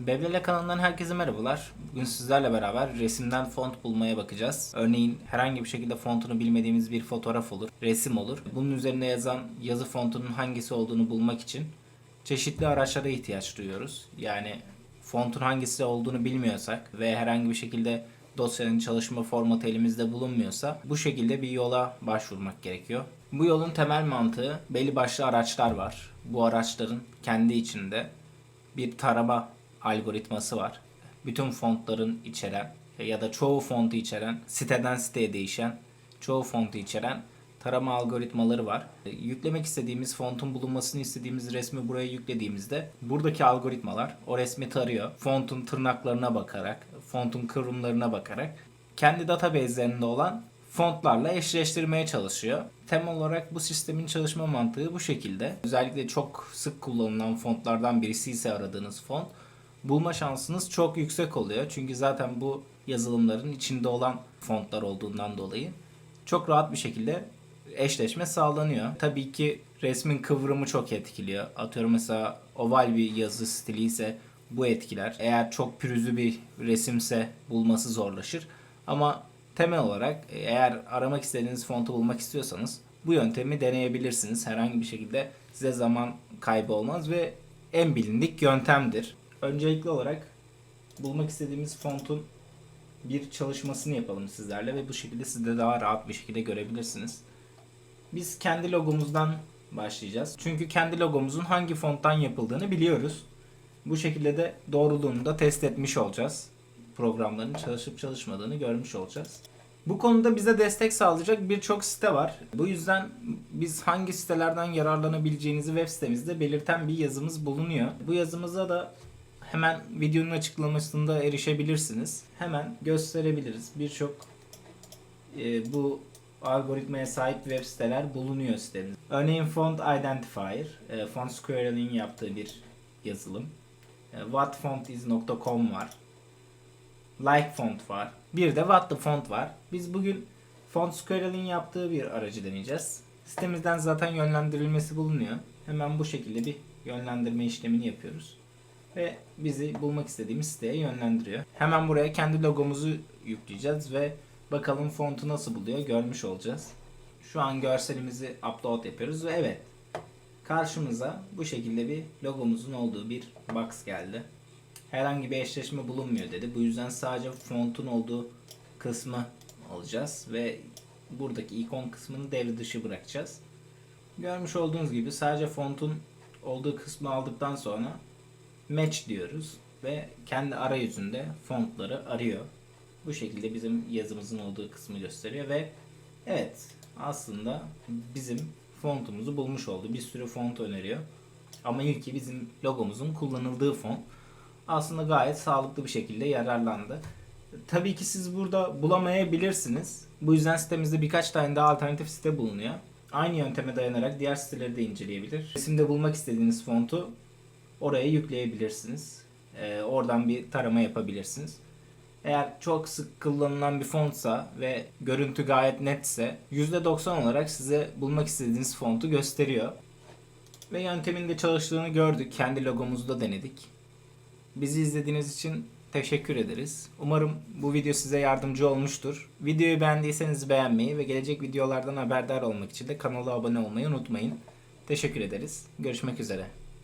Bevlele kanalından herkese merhabalar. Bugün sizlerle beraber resimden font bulmaya bakacağız. Örneğin herhangi bir şekilde fontunu bilmediğimiz bir fotoğraf olur, resim olur. Bunun üzerine yazan yazı fontunun hangisi olduğunu bulmak için çeşitli araçlara ihtiyaç duyuyoruz. Yani fontun hangisi olduğunu bilmiyorsak ve herhangi bir şekilde dosyanın çalışma formatı elimizde bulunmuyorsa bu şekilde bir yola başvurmak gerekiyor. Bu yolun temel mantığı belli başlı araçlar var. Bu araçların kendi içinde bir tarama algoritması var. Bütün fontların içeren ya da çoğu fontu içeren, siteden siteye değişen, çoğu fontu içeren tarama algoritmaları var. E, Yüklemek istediğimiz fontun bulunmasını istediğimiz resmi buraya yüklediğimizde buradaki algoritmalar o resmi tarıyor. Fontun tırnaklarına bakarak, fontun kıvrımlarına bakarak kendi database'lerinde olan fontlarla eşleştirmeye çalışıyor. Temel olarak bu sistemin çalışma mantığı bu şekilde. Özellikle çok sık kullanılan fontlardan birisi ise aradığınız font bulma şansınız çok yüksek oluyor. Çünkü zaten bu yazılımların içinde olan fontlar olduğundan dolayı çok rahat bir şekilde eşleşme sağlanıyor. Tabii ki resmin kıvrımı çok etkiliyor. Atıyorum mesela oval bir yazı stili ise bu etkiler. Eğer çok pürüzlü bir resimse bulması zorlaşır. Ama temel olarak eğer aramak istediğiniz fontu bulmak istiyorsanız bu yöntemi deneyebilirsiniz. Herhangi bir şekilde size zaman kaybı olmaz ve en bilindik yöntemdir. Öncelikli olarak bulmak istediğimiz fontun bir çalışmasını yapalım sizlerle ve bu şekilde siz de daha rahat bir şekilde görebilirsiniz. Biz kendi logomuzdan başlayacağız. Çünkü kendi logomuzun hangi fonttan yapıldığını biliyoruz. Bu şekilde de doğruluğunu da test etmiş olacağız. Programların çalışıp çalışmadığını görmüş olacağız. Bu konuda bize destek sağlayacak birçok site var. Bu yüzden biz hangi sitelerden yararlanabileceğinizi web sitemizde belirten bir yazımız bulunuyor. Bu yazımıza da hemen videonun açıklamasında erişebilirsiniz. Hemen gösterebiliriz. Birçok e, bu algoritmaya sahip web siteler bulunuyor sitemizde. Örneğin Font Identifier, e, Font Squirrel'in yaptığı bir yazılım. E, whatfontis.com var. Like Font var. Bir de What the Font var. Biz bugün Font Squirrel'in yaptığı bir aracı deneyeceğiz. Sitemizden zaten yönlendirilmesi bulunuyor. Hemen bu şekilde bir yönlendirme işlemini yapıyoruz. Ve bizi bulmak istediğimiz siteye yönlendiriyor. Hemen buraya kendi logomuzu yükleyeceğiz ve bakalım fontu nasıl buluyor görmüş olacağız. Şu an görselimizi upload yapıyoruz ve evet karşımıza bu şekilde bir logomuzun olduğu bir box geldi. Herhangi bir eşleşme bulunmuyor dedi. Bu yüzden sadece fontun olduğu kısmı alacağız ve buradaki ikon kısmını devre dışı bırakacağız. Görmüş olduğunuz gibi sadece fontun olduğu kısmı aldıktan sonra match diyoruz ve kendi arayüzünde fontları arıyor. Bu şekilde bizim yazımızın olduğu kısmı gösteriyor ve evet aslında bizim fontumuzu bulmuş oldu. Bir sürü font öneriyor. Ama ilki bizim logomuzun kullanıldığı font. Aslında gayet sağlıklı bir şekilde yararlandı. Tabii ki siz burada bulamayabilirsiniz. Bu yüzden sitemizde birkaç tane daha alternatif site bulunuyor. Aynı yönteme dayanarak diğer siteleri de inceleyebilir. Resimde bulmak istediğiniz fontu oraya yükleyebilirsiniz. Ee, oradan bir tarama yapabilirsiniz. Eğer çok sık kullanılan bir fontsa ve görüntü gayet netse %90 olarak size bulmak istediğiniz fontu gösteriyor. Ve yöntemin de çalıştığını gördük. Kendi logomuzu da denedik. Bizi izlediğiniz için teşekkür ederiz. Umarım bu video size yardımcı olmuştur. Videoyu beğendiyseniz beğenmeyi ve gelecek videolardan haberdar olmak için de kanala abone olmayı unutmayın. Teşekkür ederiz. Görüşmek üzere.